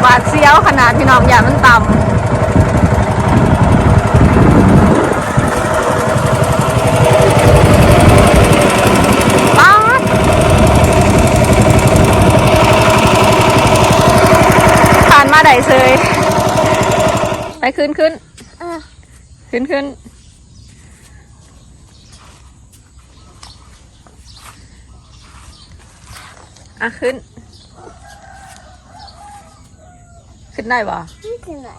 หวาดเสียวขนาดพี่น้องอย่ามันต่ำป๊าผ่านมาได้เซยไปขึ้นขึ้นเออขึ้นขึ้นอะขึ้น ขึ้นได้ปะนี่คือไหน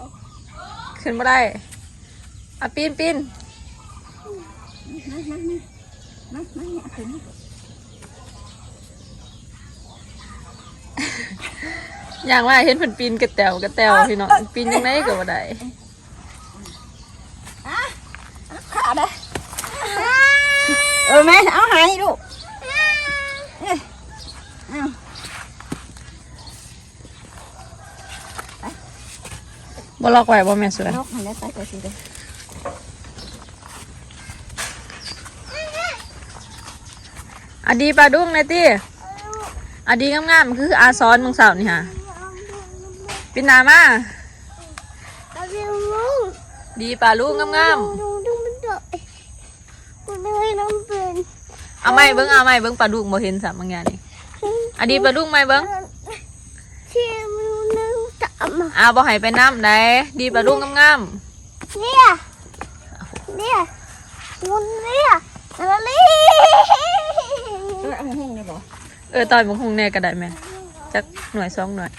ขึ้นไม่ได้อะปีนปีนอย่างว่าเห็นเพิ่นปีนกระแตวกระแตวพี่น้องปีนยังไงก็บ่ได้ขาได้เออแม่เอาหายลูก บ่ล็อกไว้บ่แม่สวยนกมันได้ไปไปสิเด้ออะดีปลาดุ้งนะตี้อะดีงามๆคืออาซ้อนมึงสาวนี่ฮะปินหนามาเราเรียนรู้ดีปลาลูกงามดูดูมันเดอยกูเลยน้องเป็นๆเอาไม่เบิ้งเอาไม่เบิ้งปลาดุกบ่เห็นสามบางอย่างนี่อะดีปลาดุกไหมเบิ้งเชี่ยมันนึ กจับมาอ่าบ่ให้ไปน้ำได้ดีปลาดุกงามเนี่ยเนี่ยมุนเนี่ยอะไรนี่เออเอามาหุ้งได้บ่ๆเออตอนมึงคงแน่ก็ได้แม่จักหน่วยสองหน่วย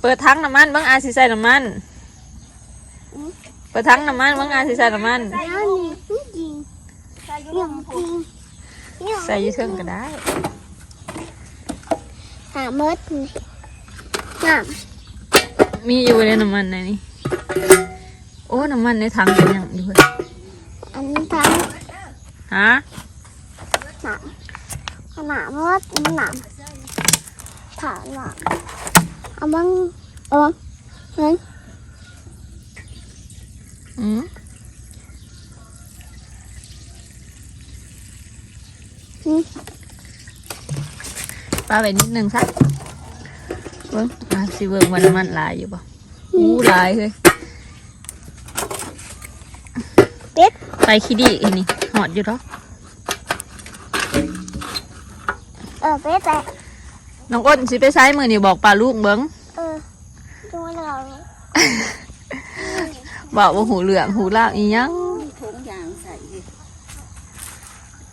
เปิดทั้งน้ำมันเบิ้งอาสิใส่น้ำมัน เปิดทั้งน้ำมันเบิ้งอาสิใส่น้ำมันแล้วนี่จริงยังจริงยังใส่อยี่เทิงก็ได้ หาเมิดนี่น้มีอยู่ในน้ำมันในนี้โอ้น้ำมันในถังเป็นอย่างอยู่เว้ยำอันนี้ทั้งฮะ หนามขนาดเมิดหนามถาหนามเอาบังเอาบังเฮ้ยอืม นี่ ปลาไปนิดนึงสักเบิ้งอะสิเบิ้งวันน้ำมันหลายอยู่ป่ะอู้หลายเลยเป็ดไปคิดดีอีนี่หอดอยู่หรอกเออเป็ดแต่น้องอ้นสิไปใช้มือนี่บอกปลาลูกเบิ้งเออดูเราบอกว่าหูเหลืองหูลากอีหยังถุงยางใส่ดิ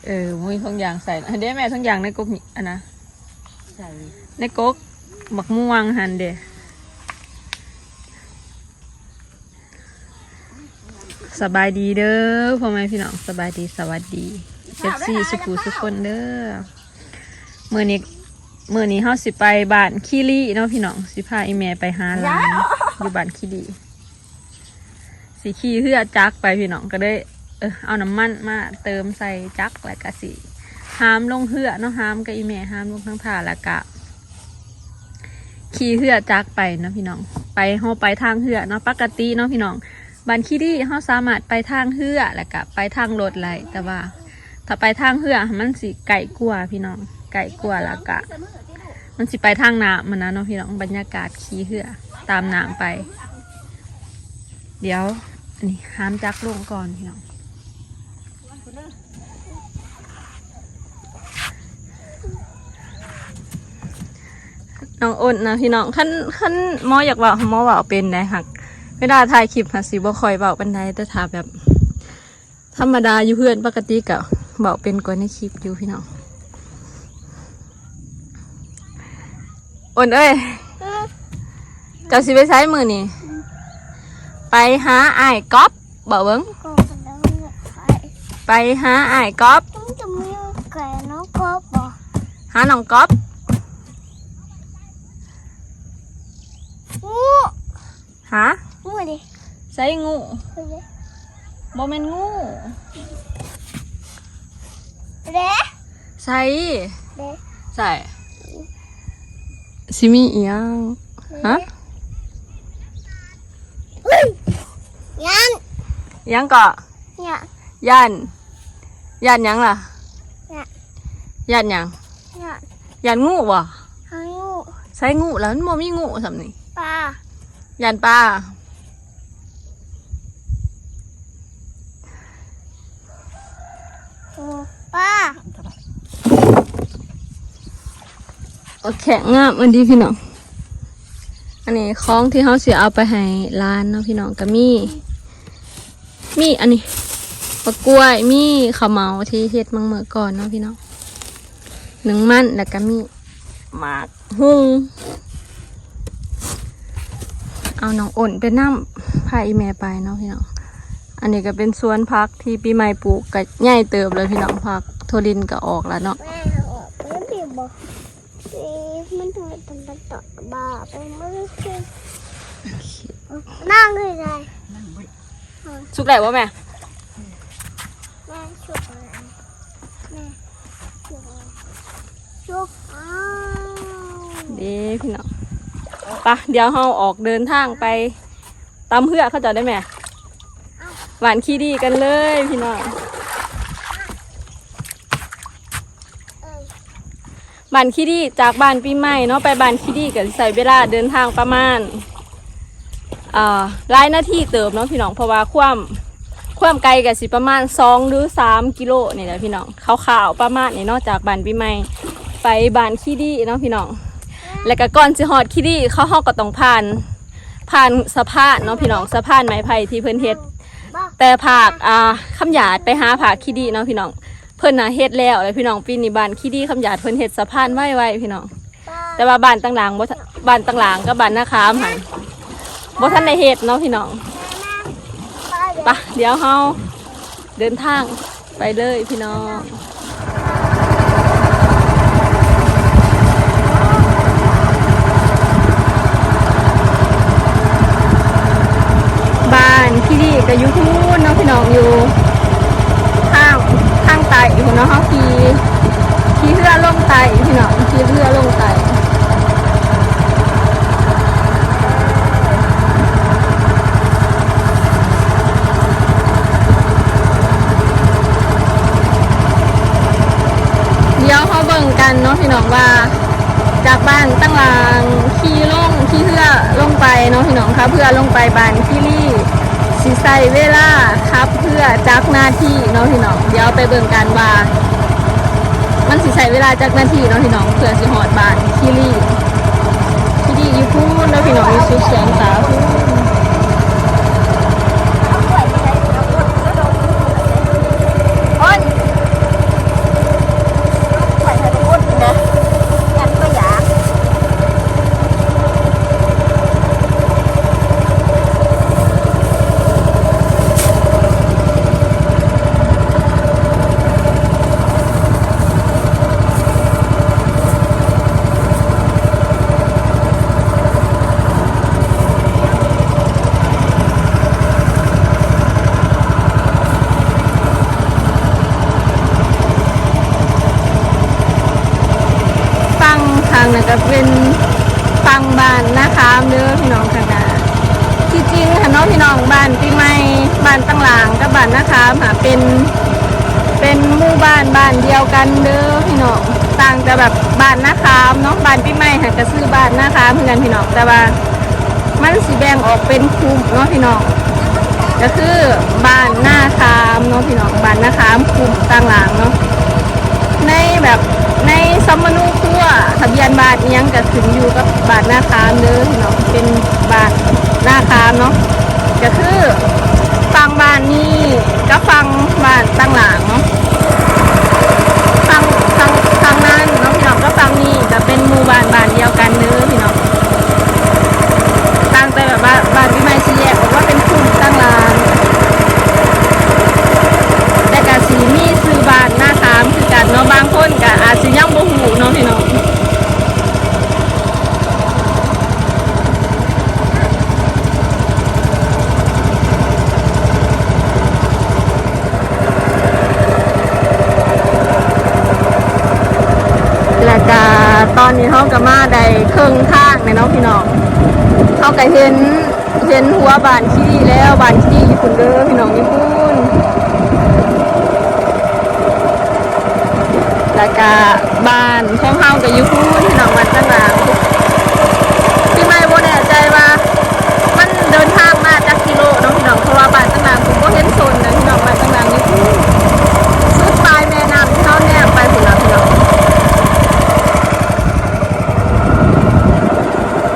เออมีทุกอย่างใส่นะเด้แม่ทุกอย่างในก๊กนี่อันนะใส่ในก๊กหมักม่วงหันเดสบายดีเด้อพ่อแม่พี่น้องสบายดีสวัสดีเอฟซีสุขุสุขคนเด้อเมื่อนี้เมื่อนี้เฮาสิไปบ้านคีรีเนาะพี่น้องสิพาอีแม่ไปหาหลานอยู่บ้านคีรีสิขี่เพื่อจักรไปพี่น้องก็ได้เออเอาน้ำมันมาเติมใส่จักรแล้วก็สิ หามลงเหือเนาะหามกับอีแม่หามลงทั้งท่าล้วก็ขี่เหือจักไปเนาะพี่น้อง ไปเฮาไปทางเหือเนาะปกติเนาะพี่น้องบันคีรีเขาสามารถไปทางเหือล้วก็ไปทางรถไหลแต่ว่า ถ้าไปทางเหือมันสิไก่กลัวพี่น้อง ไก่กลัวล้วก็มันสิไปทางน้ำมันนะเนาะพี่น้องบรรยากาศขี่เหือตามน้ำไป เดี๋ยวนนี้ห้ามจักลงก่อนพี่น้อง น้องอ้นนะพี่น้องขั้นขั้นหมออยากเว่าหมอเว่าเป็นได้หักเวลาถ่ายคลิปหาสิบ่คอยเบาปันไดแต่ถ้าแบบ ธรรมดาอยู่เพื่อนปกติกะเบาเป็นกว่าในคลิปอยู่พี่น้องอ่นเอ้ยเจ้าสิไปใช้มือนี่ไปหาอ้ายก๊อฟบอกเบิ้งก็แล้วไข่ไปหาอ้ายก๊อฟต้องจะมีไก่น้องกบบ่หาน้องก๊อฟ งู หางูดิใส่งูเฮ้ยบ่แม่นงูเด้ใส่เด้ใส่ซิมีอีหยังฮะเฮ้ยยันอีหยังเกาะเนี่ยย่านย่านหยังล่ะเนี่ยย่านหยังเนี่ยยันงูบ่หางงูใช้งูแล้วมันบ่มีงูสำนี่ปลา ยันปลาโอ้ปลาโอเคงามอันดีพี่น้อง อันนี้ของที่เขาเสียเอาไปให้ร้านเนาะพี่น้องก็มี มีอันนี้ปลากล้วย มีข้าวเหมาที่เฮ็ดมังเมื่อก่อนเนาะพี่น้องหนึ่งมันแล้วก็มีหมากหุ้ง เอาน้องอ่นไปน้ำพาอีแม่ไปเนาะพี่น้อง อันนี้ก็เป็นสวนพักที่ปีใหม่ปลูกก็ใหญ่เติบเลยพี่น้องพักโทรินก็ออกแล้วเนาะแม่ออกไปบีบบอกสีมันถูกตันตันต่อบาไปมือคือนั่งเลยไงสุกได้ว่าแม่แม่ชุบอะไรแม่ชุบอะไรชุบอ้าวเดีพี่น้อง ปะเดี๋ยวเราออกเดินทางไปตามเพื่อเข้าใจได้ไหมหวานขี้ดีกันเลยพี่น้องบ้านขี้ดีจากบ้านปีใหม่เนาะไปบ้านขี้ดีกันใส่เวลาเดินทางประมาณอ่าหลายนาทีเติมเนาะพี่น้องเพราะว่าความความไกลกันสิประมาณสองหรือสามกิโลนี่แหละพี่น้องข่าวๆประมาณนี้เนาะจากบ้านปีใหม่ไปบ้านขี้ดีเนาะพี่น้อง แล้วก็ก่อนสิฮอดขี้ดีเขาเฮาก็ต้องผ่าน ผ่านสะพานเนาะพี่น้องสะพานไม้ไผ่ที่เพิ่นเฮ็ดแต่ผากอ่าคำหยาดไปหาผากขี้ดีเนาะพี่น้องเพิ่นน่ะเฮ็ดแล้วเลยพี่น้องปีนี้บ้านขี้ดีคำหยาดเพิ่นเฮ็ดสะพานไว้ไว้พี่น้อง แต่ว่าบ้านต่างหลังบ้านต่างหลังกับบ้านนาคามหันบ่ทันได้เฮ็ดเนาะพี่น้องไปะเดี๋ยวเฮาเดินทางไปเลยพี่น้อง บ้านที่ดี ก็อยู่ทุ่นเนาะพี่น้องอยู่ข้างข้างไตอยู่เนาะเขาขี่ขี่เรือลงไตพี่น้องขี่เรือลงไตเดี๋ยวเขาเบิ่งกันเนาะพี่น้องว่า จากบ้านตั้งลางขี่ลงขี่เพื่อลงไปเนาะพี่น้องครับเพื่อลงไปบ้านที่รี่ สีใส่เวลาครับเพื่อจักหน้าที่น้องพี่น้องเดี๋ยวไปเบิ่งกันว่า มันสิใช้เวลาจักหน้าที่น้องพี่น้องเพื่อสิหอดบานที่รี่ที่รี่อยู่พูนเนาะพี่น้องอยู่สุดแสงสาพูนโอ้ย ไปให้ทุกคนนะยันก็อยาก ฟังทางนะก็เป็นฟังบ้านนะคะเด้อพี่น้องค่ะนะที่จริงค่ะน้องพี่น้องบ้านปีใหม่บ้านตั้งหลางกับบ้านนะคะค่ะเป็นเป็นหมู่บ้านบ้านเดียวกันเด้อพี่น้องต่างแต่แบบบ้านนะคะเนาะบ้านปีใหม่ค่ะก็ซื้อบ้านนะคะเพื่อนพี่น้องแต่ว่ามันสีแบ่งออกเป็นคุมเนาะพี่น้องก็คือบ้านหน้าคามเนาะพี่น้องบ้านหน้าคามคุมต่างหลังเนาะในแบบ ในสมานูครัวทะเบียนบาทอิหยังกับถึงอยู่กับบาทหน้าคามเด้อเนาะเป็นบาทหน้าคามเนาะก็คือฟังบานนี้ก็ฟังบานตั้งหลังฟังฟังฟังนั้นเนาะพี่น้องก็ฟังนี้จะเป็นหมู่บ้านบานเดียวกันเด้อพี่น้องแต่แบบว่าบ้านพี่ไม่ชี้แยกออกว่าเป็นกลุ่มตั้งหลัง แต่กะสีมีซื้อบานหน้าตามคือกันเนาะบางคนกะอาจสิยังบ่หูเนาะพี่น้องแล้วก็ตอนนี้เขาก็มาได้ครึ่งทางในเนาะพี่น้องเขาก็เห็นเห็นหัว บานขี้ดีแล้วบานขี้ดีอยู่คุณเด้อพี่น้องญี่ปุ่นแล้วก็บ้านของเฮากับญี่ปุ่นพี่น้องวันตั้งหวังพี่ไม่บ่แน่ใจว่า มันเดินทางมาจากกิโลเนาะพี่น้องเพราะว่าบ้านตั้งหลังผมก็เห็นโซนเลยพี่น้องบ้านตั้งหลังนี่สุดปลายแม่น้ำที่เขาแนบไปถึงแล้วพี่น้อง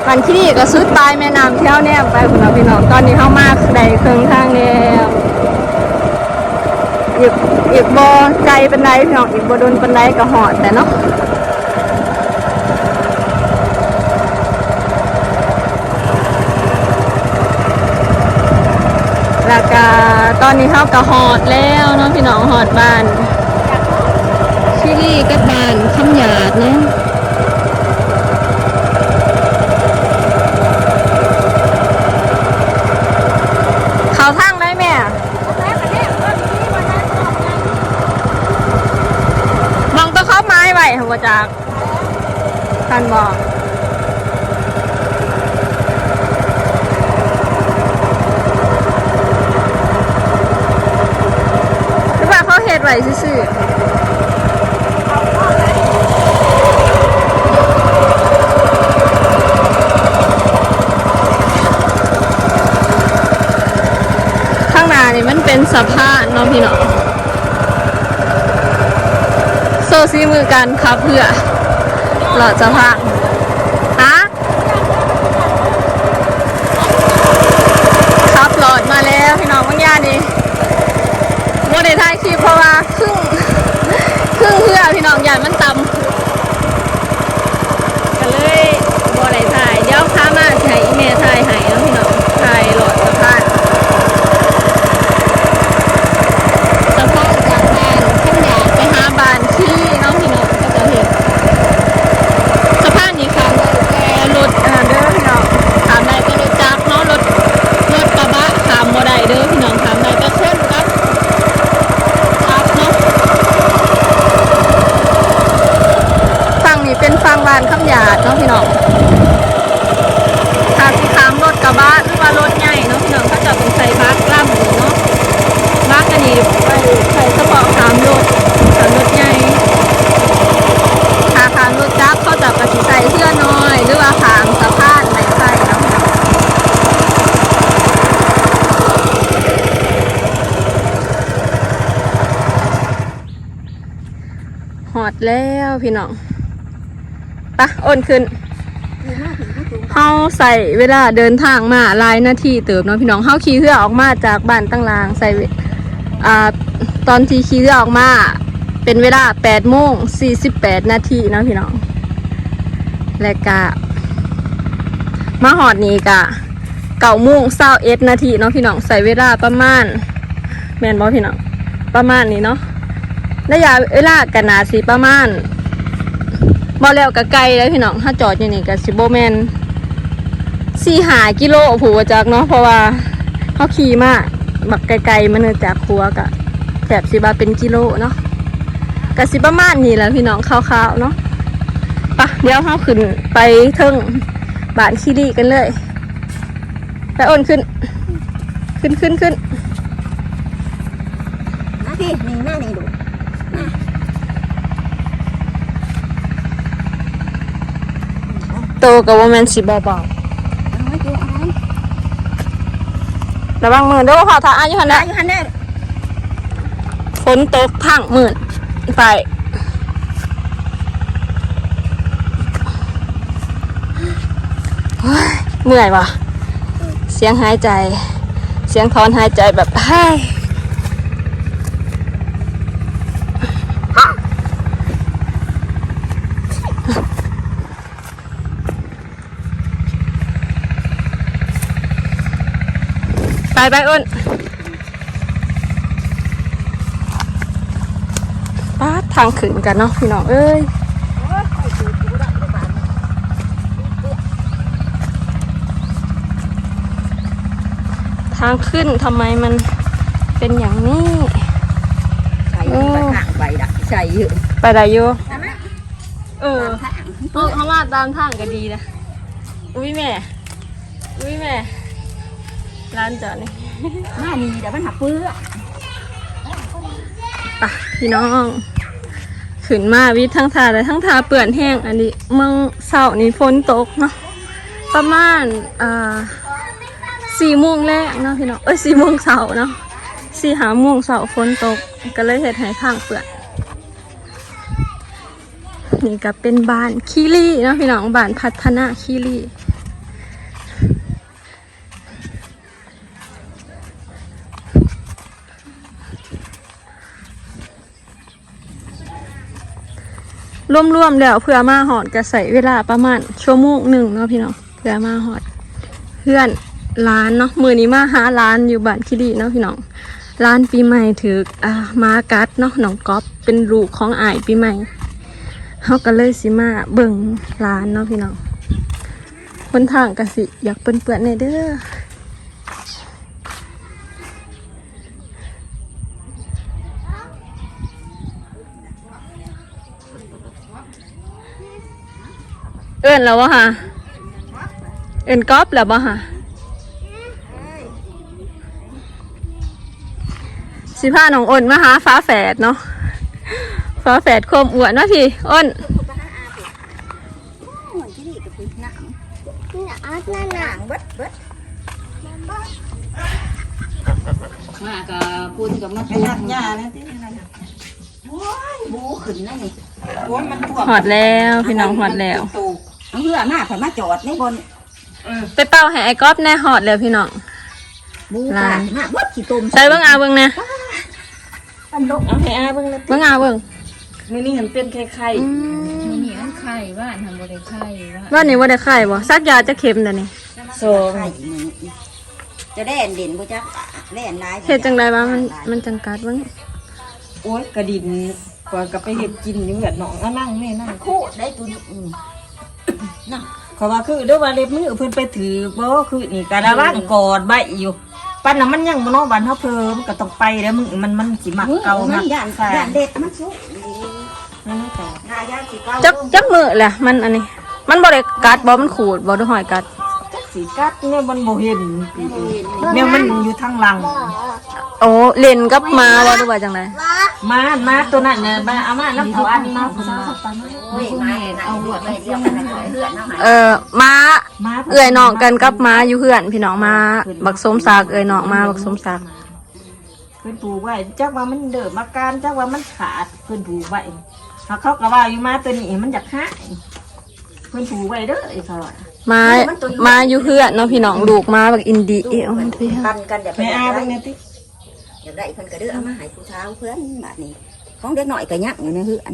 วันที่นี่ก็สุดปลายแม่น้ำที่เขาแนบไปถึงแล้ว พี่น้อง ตอนนี้เข้ามาไดเครื่องทางแล้วอีกอีกบ่ไกลเป็นไรพี่น้องอีกบ่โดนเป็นไรก็หอดแต่เนาะแล้วก็ตอนนี้เข้าก็หอดแล้วเนาะพี่น้องหอดบ้านชิลี่กับบ้านคำหยาดเนาะเขาทางได้แม่มองตัวเขาไม้ไว้หัวจากกันบอก หรือว่าเขาเฮ็ดไว้ซื่อๆข้างหน้านี่มันเป็นสะพานเนาะพี่เนาะ โซซีมือกันครับเพื่อหลอดสะพานฮะครับหลอดมาแล้วพี่น้องบางย่านี่โมเดลถ่ายคลิปเพราะว่าครึ่งครึ่งเพื่อพี่น้องยานมันต่ำก็เลยโมเดลถ่ายเดี๋ยวพามาใช้อีเมลถ่ายให้แล้วพี่น้องถ่ายโหลดสะพานสะพานจากบ้านขึ้นยาไปหาบ้านที่น้องพี่น้องก็จะเห็นสะพานนี้ค่ะแต่รถอ่าเด้อพี่น้องถามได้ก็รถจักรเนาะรถรถกระบะขามโมได้เด้อพี่น้องถามได้ก็คนกับ ครับเนาะฝั่งนี้เป็นฝั่งบ้านคำหยาดเนาะพี่น้องถ้าสิขามรถกระบะหรือว่ารถใหญ่เนาะพี่น้องเขาจะต้องใส่บักล่ำเนาะบักอันนี้ไปใส่เฉพาะขามรถขามรถใหญ่ถ้าขามรถจักรเขาจะปฏิใส่เสื้อน้อย หรือว่าขามสะพานไหนใส่เนาะพี่น้อง หอดแล้วพี่น้อง ปะโอนขึ้นเฮาใส่เวลาเดินทางมาหลายนาทีเติบเนาะพี่น้องเฮาขี่เรือออกมาจากบ้านตั้งลางใส่เวอ่าตอนที่ขี่เรือออกมา เป็นเวลา8โมง48นาทีเนาะพี่น้อง และกะมาหอดนี้กะเก้าโมงเศร้าเอ็ดนาทีเนาะพี่น้องใส่เวลาประมาณแมนบ่พี่น้องประมาณนี้เนาะระยะเวลากันนาสิประมาณ บ่แล้วก็ไกลแล้วพี่น้องถ้าจอดอยู่นี่ก็สิบ่แม่นสี่หากิโลผูว่าจักเนาะเพราะว่าเขาขี่มาบักไกลๆมันเนอะจากครัวกะแถบสิบาเป็นกิโลเนาะก็สิประมาณนี้แหล้วพี่น้องคร่าวๆเนาะปะเดี๋ยวเขาขึ้นไปเทิงบานคีรีกันเลยไปโอนขึ้น ขึ้นขึ้นขึ้นมาพี่นี่แม่นี่ดู โตกับว่าแมนสิเบาเอาไว้ดูเอาไว้ๆระวังมือเด้อขอทางอายุหันได้นะอยู่หันเด้อฝนตกพังหมื่นไปเฮ้ยเมื่อยว่ะ เสียงหายใจ เสียงถอนหายใจแบบเฮ้ย ไปไปอ้นป้าดทางขึ้นกันเนาะพี่น้องเอ้ยทางขึ้นทำไมมันเป็นอย่างนี้ใส่ไปข้างไปดักใส่อยู่ไปได้อยู่เออข้างเออเขามาตามทางก็ดีนะอุ้ยแม่อุ้ยแม่ ร้านจอดนี่มานี่เดี๋ยวมันหักเปื้อไปพี่น้องขึ้นมาวิทย์ทั้งทาและทั้งทาเปื่อนแห้งอันนี้เมืองเสาร์นี้ฝนตกเนาะประมาณอ่าสี่โมงแรกเนาะพี่น้องเอ้ยสี่โมงเสาร์เนาะสี่หาโมงเสาร์ฝนตก ก็เลยเห็ดให้ทางเปื่อนนี่ก็เป็นบ้านคีรีเนาะพี่น้องบ้านพัฒนาคีรี รวมๆแล้วเพื่อมาหอดก็ใส่เวลาประมาณชั่วโมงหนึ่งเนาะพี่น้องเพื่อมาหอด เพื่อนร้านเนาะมือนี้มาหาร้านอยู่บ้านคีรีเนาะพี่น้องร้านปีใหม่ถืออ่ามากัดเนาะน้องก๊อฟเป็นลูกของอายปีใหม่เขาก็เลยสิมาเบิ่งร้านเนาะพี่น้องคนทางกสิอยากเปื่อนๆในเด้อ นแล้ววะฮะเอิ้นก๊อฟแล้ววะฮะสิพาน้องอ้นมาหาฟ้าแฝดเนาะฟ้าแฝดโคมอ้วนเนาะพี่อ้นเหมือนที่นี่ก็คือหนังหนาหนาหหนานังเบิดเบิดมากับคุณกับมาไปหักยาแล้วที่นั่นน่ะโอ้ยบูขึ้นนั่นนี่โอ้ยมันท่วมหอดแล้วพี่น้องหอดแล้วตู กเอาเรือหน้าผ่านมาจอดในบนไปเป่าให้ไอ้ก๊อฟแน่หอดแล้วพี่น้องบูกลางมาเบิดขี้ตุ่มใส่เบิ้งอาเบิ้งนะตันลกเอาให้อาเบิ่งเลยเบิ้งอาเบิ้งนี่นี่เห็นเป็นไข่ไข่นี่มันไข่บ้านทำบริไข่ว่าว่านี่ว่าได้ไข่บ่ซักยาจะเข็มเดี๋ยวนี้โซไข่มือจะได้เด่นบ่จ๊ะแล่นลายเฮ็ดจังไดวะมันมันจังกัดเบิ้งโอ้ยกระดินกว่าก็ไปเห็ดกินอยู่แบบน้องอะนั่งแม่นั่งโคตรได้ตัวนี้อืม น่ะเขาว่าคือเด้วยว่าเล็บมือเพิ่นไปถือบ่คือนี่กะระว่างกอดใบอยู่ปันน่ะมันยังบ่เนาะบันเฮาเพิ่มก็ต้องไปแล้วมึงมันมันสิมักมือเก่ามัมันกย่านแซ่ย่านเด็ดมันสุกนั่นแต่นายาสิเก้าจักจักมือแหละมันอันนี้ มันบ่ได้กัดบ่มันขูดบ่ได้หอยกัดจักสิกัดเนี่ยมันบ่เห็นแม่มันอยู่ทางหลัง โอ้เล่นกับหมาบ่หรือว่าจังได มามาตัวนั้นน่ะมาเอามาน้ำเอาอันมาผู้สาวเข้าไปมาโอ้ยมาเอาหัวไปเรียกมันเพื่อนเอาหาเอ่อหมามาเอื้อยน้องกันกับหมาอยู่เพื่อนพี่น้องมาบักสมศักดิ์เอื้อยน้องมาบักสมศักดิ์เพิ่นปลูกไว้จักว่ามันเดิมอาการจักว่ามันขาดเพิ่นปลูกไว้เขาเขาก็ว่าอยู่มาตัวนี้มันอยากหายเพิ่นปลูกไว้เด้อไอ้เขาว่ามามาอยู่เพื่อนเนาะพี่น้องลูกมาบักอินดีเอ้ยมันไปเถอะปันกันอย่าไปแม่อาได้เบิ่งแน่ติ อย่าได้เพิ่นก็เด้อเอามาให้ผู้เฒ่าเพื่อนบัดนี้ ของเด็กหน่อยก็ยักอยู่ในเฮือน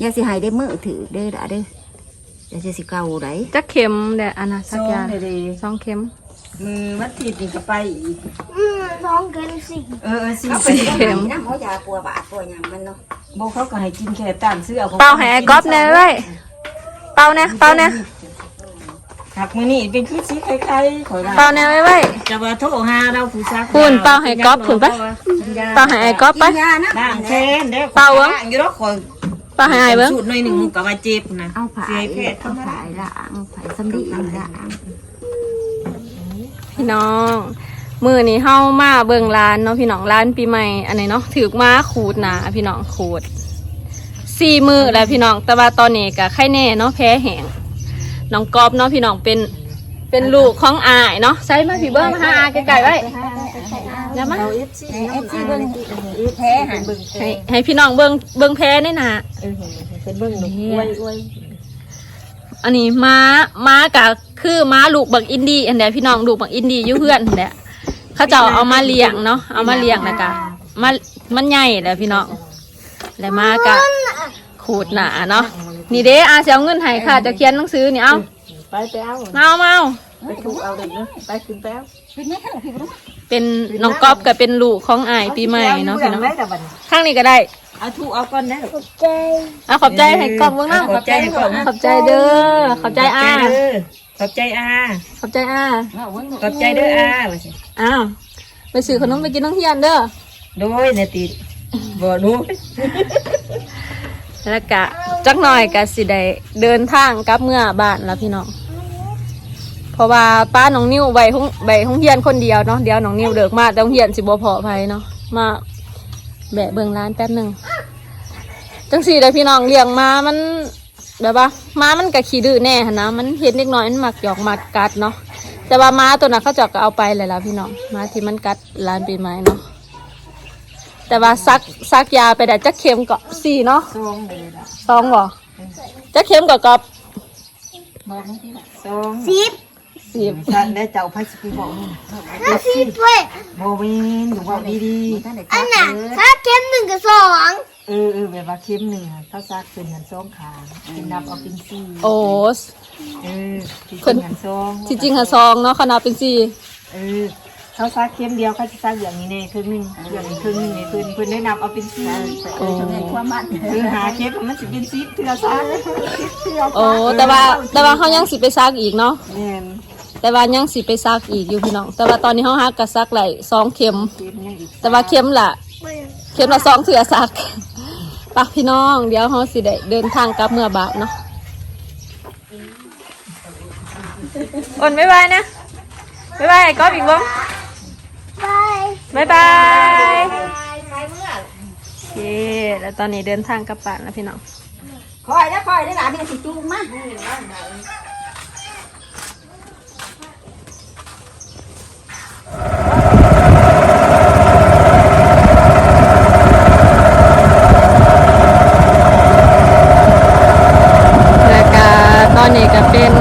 อย่าสิให้ได้มือถือเด้อละเด้อเดี๋ยวจะสิเก่าได้จักเข็มแดดอันน่ะซสักองอยางเด้อสองเข็มมือวัดผิดนี่ก็ไปอีกอืมร้องกันสิเออเออสิเขาไปไปเข็มน้ำหมอยาปัวบาดปัวหยังมันเนาะโบเขาก็ให้กินแค่ตามเสื้อของเป่าให้ไอ้ก๊อฟแน่ไว้ยเป่าแน่เป่าแน่ หักมือนี่เป็นคือสีคล้ายๆขอยว่าเป่าแน่ไว้ไว้ จะว่าโทรหาเราผู้ซักคุณเป่าให้ก๊อฟคุณปะ เป่าให้ไอ้ก๊อฟไปกินยานะด่างแทนเด้อเป่าเบิ่งด่งอยู่ดอกขอยเป่าให้ไอ้เบิ้งสูตรหน่อยหนึ่งก็ว่าเจ็บนะเอาผาเสียยแพทย์เอาผายละเอาผายสำลีละพี่น้อง มือนี้เฮามาเบิ่งร้านเนาะพี่น้องร้านปีใหม่อันไหนเนาะถือมาขูดหนาพี่น้องขูดสี่มือแล้วพี่น้องแต่ว่าตอนนี้ก็ไข้แน่เนาะแพ้แห้ง น้องกอบเนาะพี่น้องเป็นเป็นลูกของอายเนาะใส่มาพี่เบิ้งมาหาอาไกลๆไว้อย่ามาเอฟซีเบิ่งแพ้หันเบิ่งให้ให้พี่น้องเบิ่งเบิ่งแพ้นี่นะเป็นเบิ่งหนุ่มอวยอวยอันนี้ม้าม้าก็คือม้าลูกบักอินดี้อันเดียพี่น้องลูกบักอินดี้อยู่เพื่อนอันเดียเขาเจะเอามาเลี้ยงเนาะเอามาเลี้ยงแล้วก็มามันใหญ่แล้วพี่น้องแล้วม้าก็ ขูดหนาเนาะนี่เด้อาเสียเงินให้ค่ะจะเขียนหนังสือนี่เอาไปไปเอามาเอามาเอาไปถูกเอาเด็กเนาะไปขึ้นไปเอาเป็นน้องก๊อฟก็เป็นลูกของอายปีใหม่เนาะพี่น้องได้แต่บัดข้างนี้ก็ได้เอาถูกเอาก่อนได้หรอใจเอาขอบใจให้กล้องเบิ่งเนาะขอบใจให้กล้องขอบใจเด้อขอบใจอาขอบใจอาขอบใจอาขอบใจเด้ออาว่าสิอ้าวไปซื้อขนมไปกินน้องเฮียนเด้อโดยเนี่ยติดบ่ดู แล้วก็จักหน่อยก็สิได้เดินทางกลับเมื่อบ้านแล้วพี่น้อง เพราะว่าป้าน้องนิ้วใบห้องใบห้องเฮียนคนเดียวเนาะเดี๋ยวน้องนิ้วเดิกมาแต่ห้องเฮียนสิบ่พอภัยเนาะมาแบะเบิ่งร้านแป๊บหนึ่งจังสี่เลยพี่น้องเลี้ยงม้ามันแบบว่าม้ามันก็ขี้ดื้อแน่หนะมันเห็นเล็กน้อยมันมักหยอกมักกัดเนาะแต่ว่าม้าตัวนั้นเขาจาก็เอาไปเลยละพี่น้องม้าที่มันกัดลานปีไม้เนาะ แต่ว่าซักซักยาไปได้จักเข็มเกาะสี่เนาะซองเลยล่ะสองบ่จักเข็มเกาะกับบอกนี่ที่ละซองสิบสิบฉันได้เจ้าพัสดุบอกนี่ห้าสิบเว้ยโมวินอยู่บอกดีท่านได้อัซันกน่ะเลยถ้าเข็มหนึ่งกับสองๆเออเออแบบว่าเข็มหนึ่งอะเขาซักเป็นหันซองขาเป็นนับเอาเป็นสี่โอ้เออที่เพิ่จรินงหันซองที่จริงหาซองเนาะขนาดเป็นสี่เออ เขาซักเข็มเดียวเขาจะซักอย่างนี้ในครึ่งหนึ่งอย่างนี้ครึ่งหนึ่งในเพื่อนเพื่อนได้นับเอาเป็นสี่เออทำให้ความมันคือหาเข็มมันจะเป็นสิบเทือซักโอ้แต่ว่าแต่ว่าเขายังสิไปซักอีกเนาะแน่นแต่ว่ายังสิไปซักอีกอยู่พี่น้อง แต่ว่าตอนนี้เขาฮักกะซักไหลสองเข็ม เข็มยังอีกแต่ว่าเข็มละเข็มละสองเถื่อซักปะพี่น้อง เดี๋ยวเขาสิได้เดินทางกลับเมื่อบาทเนาะอ่นบ๊ายบายนะบ๊ายบายก็อีกบ้างไป บ๊ายบายโอเคแล้วตอนนี้เดินทางกลับบ้านแล้วพี่น้องคอยได้คอยได้หลานนี่สิจูงมาแล้วก็ตอนนี้ก็เป็น